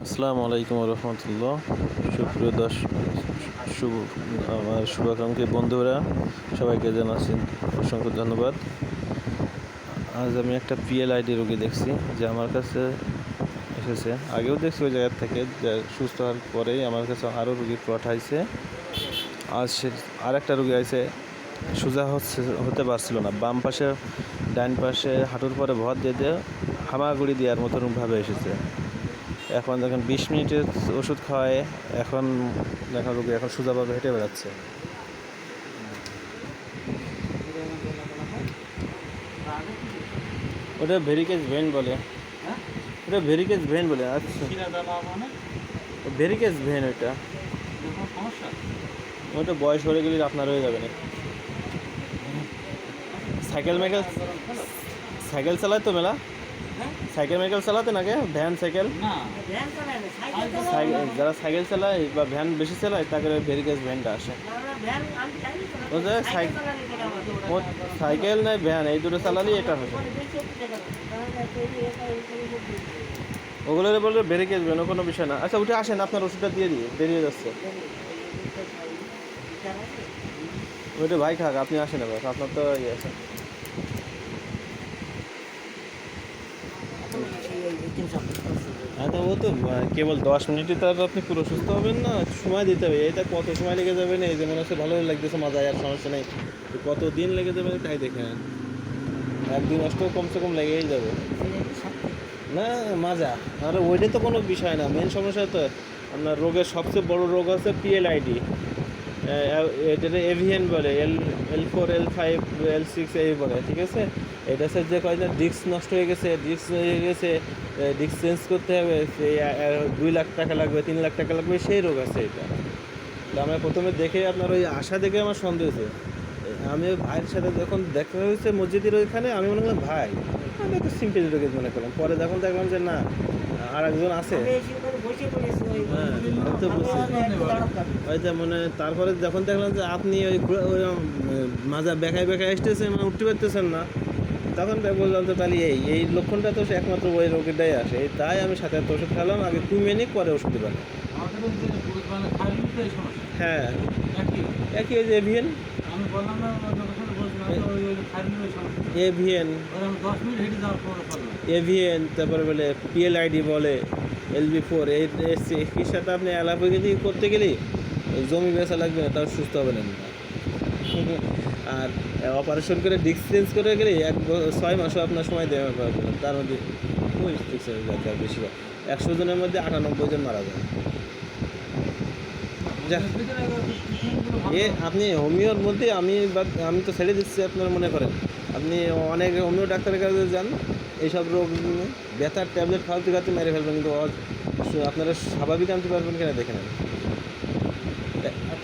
আসসালামু আলাইকুম রহমতুল্লাহ। সুপ্রিয় দর্শক শুভ আমার শুভাকাঙ্ক্ষী বন্ধুরা, সবাইকে জানাচ্ছি অসংখ্য ধন্যবাদ। আজ আমি একটা পিএল আইডি রোগী দেখছি, যে আমার কাছে এসেছে। আগেও দেখছি ওই জায়গার থেকে সুস্থ হওয়ার পরেই আমার কাছে আরও রুগী পাঠাইছে আজ সে আর একটা রুগী আছে সোজা হচ্ছে হতে পারছিল না। বাম পাশে, ডান পাশে হাঁটুর পরে ভর দিয়ে দিয়ে হামাগুড়ি দেওয়ার মতন ভাবে এসেছে। এখন দেখেন বিশ মিনিটের ওষুধ খাওয়ায় এখন দেখেন রোগী এখন সোজাভাবে হেঁটে বেড়াচ্ছে। ওটা ভেরিকেজ ভেন বলে। ওটা ভেরিকেজ ভেন বলে আচ্ছা। ভেরিকেজ ভেন ওইটা ওটা বয়স হয়ে গেলে আপনার হয়ে যাবে না। সাইকেল মাইকেল সাইকেল চালায় তো মেলা। সাইকেল মাইকেল চালাতে নাকি? Van cycle? যারা সাইকেল চালায় বা ভ্যান বেশি চালায় তাকে ভেরিকেজ ভ্যানটা আসে। সাইকেল নয় ভ্যান এই দুটো চালালেই এটা হবে। ওগুলোর বলবে ভেরিকেজ ভ্যান কোনো বিষয় না। আচ্ছা উঠে আসেন আপনার ওষুধটা দিয়ে দিয়ে বেরিয়ে যাচ্ছে। ওইটা ভাই খাক আপনি আসেন এবার আপনার তো ইয়ে আছে হ্যাঁ তো কেবল দশ মিনিটে তার আপনি পুরো সুস্থ হবেন না? সময় দিতে হবে। এটা কত সময় লেগে যাবে না? এই যে মনে হচ্ছে ভালো লাগতেছে মাজায় আর সমস্যা নেই। কত দিন লেগে যাবে তাই দেখেন একদিন নষ্ট কমসে কম লেগেই যাবে। না, মাজা। আর ওইটা তো কোনো বিষয় না। মেন সমস্যা তো আপনার রোগের সবচেয়ে বড় রোগ হচ্ছে পিএলআইডি এটা এভিএন বলে L L four L five L six এই বলে, ঠিক আছে? এটা স্যার যে কয়টা ডিস্ক নষ্ট হয়ে গেছে ডিস্ক হয়ে গেছে ডিস্ক চেঞ্জ করতে হবে, সেই দুই লাখ টাকা লাগবে, তিন লাখ টাকা লাগবে, সেই রোগ আছে এটা। আমরা প্রথমে দেখে আপনার ওই আশা দেখে আমার সন্দেহ হয়েছে। আমি ওই ভাইয়ের সাথে যখন দেখা হয়েছে মসজিদের ওইখানে আমি মনে করলাম ভাই আমি একটা সিম্পল রোগের মনে করলাম। পরে যখন দেখলাম যে না আর একজন আছে হ্যাঁ তো মানে তারপরে যখন দেখলাম যে আপনি ওই মাজা বেকায় বেকায় আসতেছেন মানে উঠতে পারতেছেন না তখন তাই বললাম যে তাহলে এই এই লক্ষণটা তো সে একমাত্র ওই রোগীটাই আসে। তাই আমি সাথে সাথে ওষুধ খেলাম আগে কুমিয়ে নিই পরে ওষুধ দেবেন। হ্যাঁ। একই ওই যে এভিএন? আমি বললাম না অন্য কথা বলছিলাম ওই ওই ফাইনাল ওই সমস্যা এভিএন ওই আমি দশ মিনিট হেঁটে যাওয়ার পরে এভিএন তারপরে বলে পিএলআইডি বলে এলবি ফোর এই এর সাথে আপনি অ্যালোপ্যাথি করতে গেলেই জমি বেচা লাগবে না তাও সুস্থ হবে না। আর অপারেশন করে ডিস্ক চেঞ্জ করে গেলে এক ছয় মাসও আপনার সময় দেওয়া পারবে না তার মধ্যে আর বেশিরভাগ। একশো জনের মধ্যে আটানব্বই জন মারা যায়। এ, আপনি হোমিওর মধ্যে আমি আমি তো ছেড়ে দিচ্ছি আপনার মনে করেন। আপনি অনেক হোমিও ডাক্তারের কাছে যান, এইসব রোগ, ব্যথার ট্যাবলেট খাওয়াতে খাওয়াতে মেরে ফেলবেন, কিন্তু আপনারা স্বাভাবিক আনতে পারবেন কিনা দেখে নেন আপনি কি লাভ নেই। ও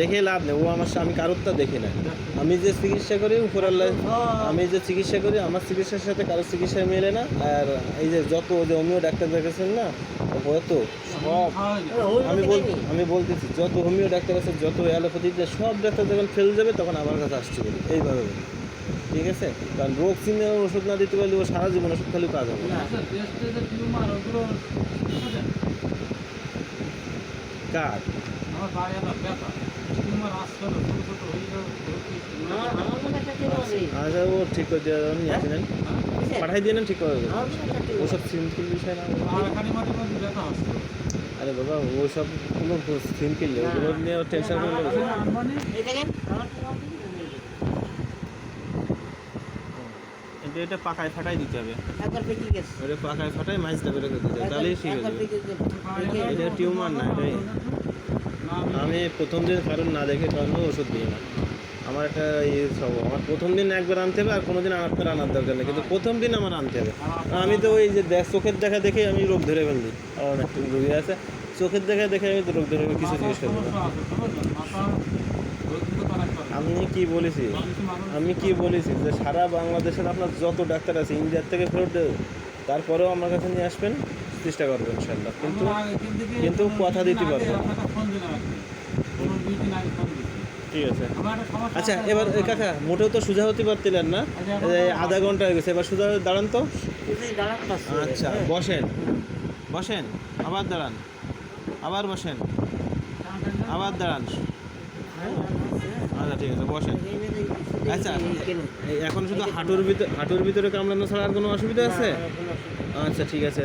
দেখে লাভ নেই। ও আমার আমি কারোরটা দেখি না আমি যে চিকিৎসা করি উপর আল্লাহ আমি যে চিকিৎসা করি, আমার চিকিৎসার সাথে কারোর চিকিৎসা মেলে না। আর এই যে যত যে হোমিও ডাক্তার দেখেছেন না কত সব আমি বল আমি বলতেছি, যত হোমিও ডাক্তার আছে, যত অ্যালোপ্যাথিক সব ডাক্তার যখন ফেল যাবে, তখন আমার কাছে আসছে এইভাবে। ঠিক আছে? কারণ রোগ চিনে ওষুধ না দিতে পারলে ও সারা জীবন ওষুধ খালি কাজ হবে না। আচ্ছা? কার ও ঠিক করে নিয়ে হ্যাঁ? পাঠাই দিয়ে ঠিক করে ওসব সিম্পল বিষয় না। আর বাবা ওসব কোনো সিম্পল ওগুলো নিয়ে টেনশন করলে হবে না। মানে কিন্তু এটা পাকায় ফাটাই দিতে হবে। ওটা পাকায় ফাটাই মাছটা বের করে দিতে হবে। তাহলেই ঠিক হয়ে এটা টিউমার না এটা আমি প্রথম দিন কারণ না দেখে কারণ ওষুধ দিই না। আমার একটা ইয়ে সব আমার প্রথম দিন একবার আনতে হবে আর কোনো দিন আপনার আনার দরকার নেই। কিন্তু প্রথম দিন আমার আনতে হবে। আমি তো ওই যে দেখ চোখের দেখা দেখে আমি রোগ ধরে ফেলি আমার অনেক রোগী আছে। চোখের দেখা দেখে আমি তো রোগ ধরে ফেলি, কিছু জিজ্ঞেস করব কি বলেছি? আমি কি বলেছি যে সারা বাংলাদেশের আপনার যত ডাক্তার আছে ইন্ডিয়ার থেকে ফেরত দেবে তারপরেও আমার কাছে নিয়ে আসবেন চেষ্টা করবেন ইনশাল্লাহ। কিন্তু কিন্তু কথা দিতে পারব। ঠিক আছে। আচ্ছা এবার। কাকা মোটেও তো সোজা হতে পারতিলেন না। আচ্ছা, আধা ঘণ্টা হয়ে গেছে এবার সোজা দাঁড়ান তো। আচ্ছা হ্যাঁ। বসেন। বসেন আবার দাঁড়ান। আবার বসেন। আবার দাঁড়ান। আচ্ছা ঠিক আছে বসেন। আচ্ছা এখন শুধু হাঁটুর ভিতরে হাঁটুর ভিতরে কামড়ানো ছাড়া আর কোনো অসুবিধা আছে? আচ্ছা ঠিক আছে।